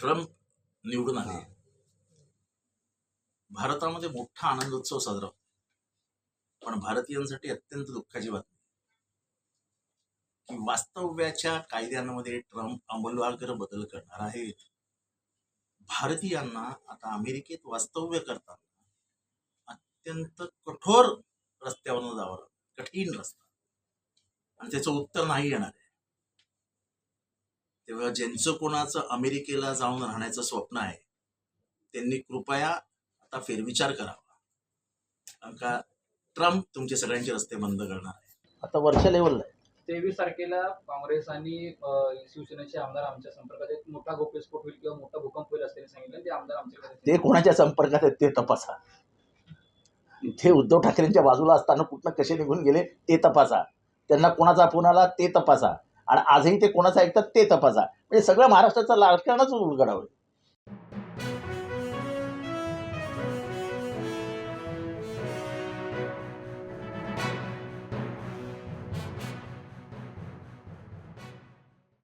Trump निवडून आले. भारतामध्ये मोठा आनंदोत्सव साजरा होतो. पण भारतीयांसाठी अत्यंत दुःखाची बातमी. की वास्तव्याच्या कायद्यांमध्ये ट्रम्प अंमलवालकर बदल करणार आहेत भारतीयांना आता अमेरिकेत वास्तव्य करताना अत्यंत कठोर रस्त्यावरनं जावं लागतं. कठीण रस्ता. आणि त्याचं उत्तर नाही येणार आहे. तेव्हा ज्यांचं कोणाचं अमेरिकेला जाऊन राहण्याचं स्वप्न आहे त्यांनी कृपया आता फेरविचार करावा. कारण का ट्रम्प तुमचे सगळ्यांचे रस्ते बंद करणार आहे. आता वरच्या लेवलला आहे. तेवीस तारखेला काँग्रेस आणि अ, शिवसेनेचे आमदार आमच्या संपर्कात एक मोठा गोप्यस्फोट होईल किंवा मोठा भूकंप होईल असं त्यांनी सांगितलं. ते आमदार आमच्याकडे ते कोणाच्या संपर्कात आहेत ते तपासा. ते उद्धव ठाकरेंच्या बाजूला असताना कुठनं कसे निघून गेले ते तपासा. त्यांना कोणाचा फोन आला ते तपासा. आणि आजही ते कोणाचं ऐकतात ते तपासा. म्हणजे सगळं महाराष्ट्राचं राजकारणच उलगडावं